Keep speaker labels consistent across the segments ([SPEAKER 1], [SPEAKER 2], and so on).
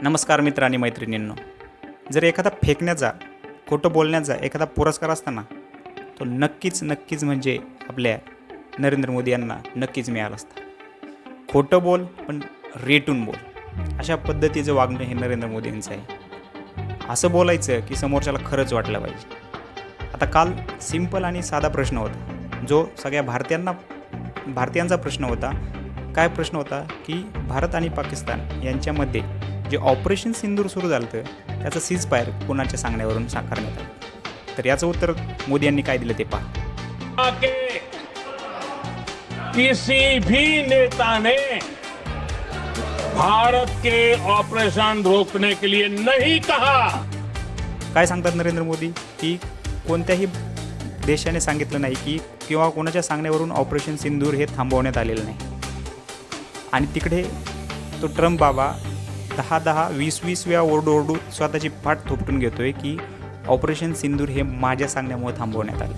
[SPEAKER 1] नमस्कार मित्र आणि मैत्रिणींनो. जर एखादा फेकण्याचा खोटं बोलण्याचा एखादा पुरस्कार असताना तो नक्कीच नक्कीच म्हणजे आपल्या नरेंद्र मोदी यांना नक्कीच मिळाला असता. खोटं बोल पण रेटून बोल. अशा पद्धतीचं वागणं हे नरेंद्र मोदी यांचं आहे. असं बोलायचं की समोरच्याला खरंच वाटलं पाहिजे. आता काल सिंपल आणि साधा प्रश्न होता जो सगळ्या भारतीयांना भारतीयांचा प्रश्न होता. काय प्रश्न होता? की भारत आणि पाकिस्तान यांच्यामध्ये जे ऑपरेशन सिंदूर सुरू झालं होतं त्याचं सीज फायर कोणाच्या सांगण्यावरून साकारण्यात आलं? तर याचं उत्तर मोदी यांनी काय दिलं ते पहा.
[SPEAKER 2] किसी भी नेता ने भारत के ऑपरेशन रोकने के लिए नहीं कहा।
[SPEAKER 1] काय सांगतात नरेंद्र मोदी? की कोणत्याही देशाने सांगितलं नाही की किंवा कोणाच्या सांगण्यावरून ऑपरेशन सिंदूर हे थांबवण्यात आलेलं नाही. आणि तिकडे तो ट्रम्प बाबा दहा दहा वीस वीस वेळा ओरडू ओरडू स्वतःची पाठ थोपटून घेतोय की ऑपरेशन सिंदूर हे माझ्या सांगण्यामुळे थांबवण्यात आले.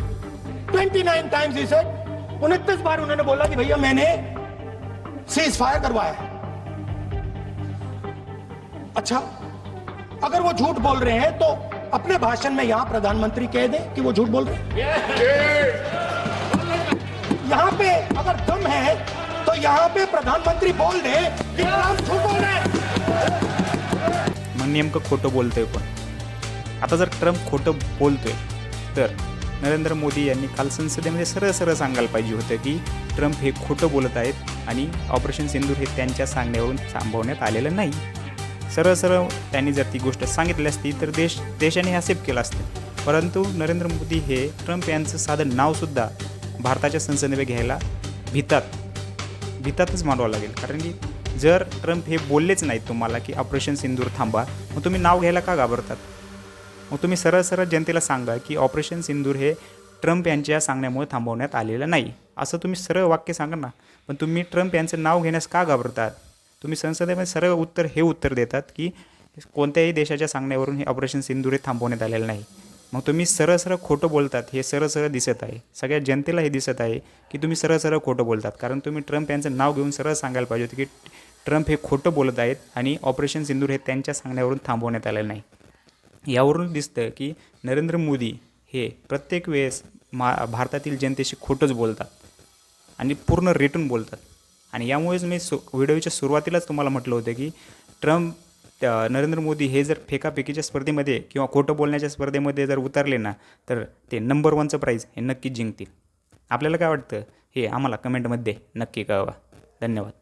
[SPEAKER 3] 29 टाइम्स ही सेड उनतीस बार उन्होंने बोला कि भैया मैंने सीज फायर करवाया अच्छा अगर वो झूठ बोल रहे हैं तो अपने भाषण में यहाँ प्रधानमंत्री कह दें कि वो झूठ बोल रहे हैं। यहाँ पे अगर दम है तो यहाँ पे प्रधानमंत्री बोल दे कि ट्रंप झूठ बोल रहे हैं।
[SPEAKER 1] नेमकं खोटं बोलतोय पण आता जर ट्रम्प खोटं बोलतोय तर नरेंद्र मोदी यांनी काल संसदेमध्ये सरळ सरळ सांगायला पाहिजे होतं की ट्रम्प हे खोटं बोलत आहेत आणि ऑपरेशन सिंदूर हे त्यांच्या सांगण्यावरून थांबवण्यात आलेलं नाही. सरळ सरळ त्यांनी जर ती गोष्ट सांगितली असती तर देश देशाने ॲक्सेप्ट केलं असतं. परंतु नरेंद्र मोदी हे ट्रम्प यांचं साधं नावसुद्धा भारताच्या संसदेमध्ये घ्यायला भितात भीतातच मानवावं लागेल. कारण की जर ट्रम्प हे बोललेच नाहीत तुम्हाला की ऑपरेशन सिंदूर थांबा मग तुम्ही नाव घ्यायला का घाबरतात? मग तुम्ही सरळ सरळ जनतेला सांगा की ऑपरेशन सिंदूर हे ट्रम्प यांच्या सांगण्यामुळे थांबवण्यात आलेलं नाही. असं तुम्ही सरळ वाक्य सांगा ना. पण तुम्ही ट्रम्प यांचं नाव घेण्यास का घाबरतात? तुम्ही संसदेमध्ये सरळ उत्तर हे उत्तर देतात की कोणत्याही देशाच्या सांगण्यावरून हे ऑपरेशन सिंदूर हे थांबवण्यात आलेलं नाही. मग तुम्ही सरळ सरळ खोटं बोलतात हे सरळ सरळ दिसत आहे. सगळ्या जनतेला हे दिसत आहे की तुम्ही सरळ सरळ खोटं बोलतात. कारण तुम्ही ट्रम्प यांचं नाव घेऊन सरळ सांगायला पाहिजे होतं की ट्रम्प हे खोटं बोलत आहेत आणि ऑपरेशन सिंदूर हे त्यांच्या सांगण्यावरून थांबवण्यात आलेलं नाही. यावरून दिसतं की नरेंद्र मोदी हे प्रत्येक वेळेस मा भारतातील जनतेशी खोटंच बोलतात आणि पूर्ण रेटून बोलतात. आणि यामुळेच मी सु व्हिडिओच्या सुरुवातीलाच तुम्हाला म्हटलं होतं की ट्रम्प नरेंद्र मोदी हे जर फेकाफेकीच्या स्पर्धेमध्ये किंवा खोटं बोलण्याच्या स्पर्धेमध्ये जर उतरले ना तर ते नंबर वनचं प्राईज हे नक्कीच जिंकतील. आपल्याला काय वाटतं? हे आम्हाला कमेंटमध्ये नक्की कळवा. धन्यवाद.